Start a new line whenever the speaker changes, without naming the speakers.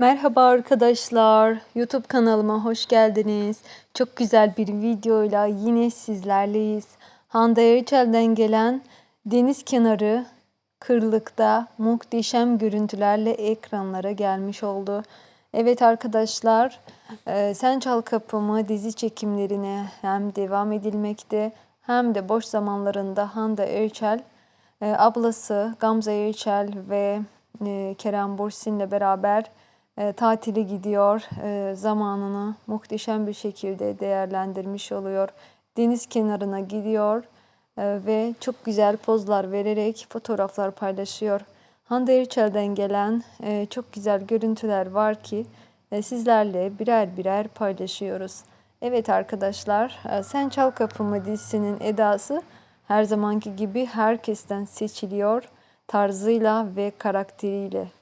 Merhaba arkadaşlar. YouTube kanalıma hoş geldiniz. Çok güzel bir videoyla yine sizlerleyiz. Hande Erçel'den gelen deniz kenarı kırlıkta muhteşem görüntülerle ekranlara gelmiş oldu. Evet arkadaşlar, e, Sen Çal Kapımı dizi çekimlerine hem devam edilmekte hem de boş zamanlarında Hande Erçel, e, ablası Gamze Erçel ve e, Kerem Bürsin'le beraber e, tatile gidiyor. E, zamanını muhteşem bir şekilde değerlendirmiş oluyor. Deniz kenarına gidiyor e, ve çok güzel pozlar vererek fotoğraflar paylaşıyor. Hande Erçel'den gelen e, çok güzel görüntüler var ki sizlerle birer birer paylaşıyoruz. Evet arkadaşlar, Sen Çal Kapımı dizisinin edası her zamanki gibi herkesten seçiliyor tarzıyla ve karakteriyle.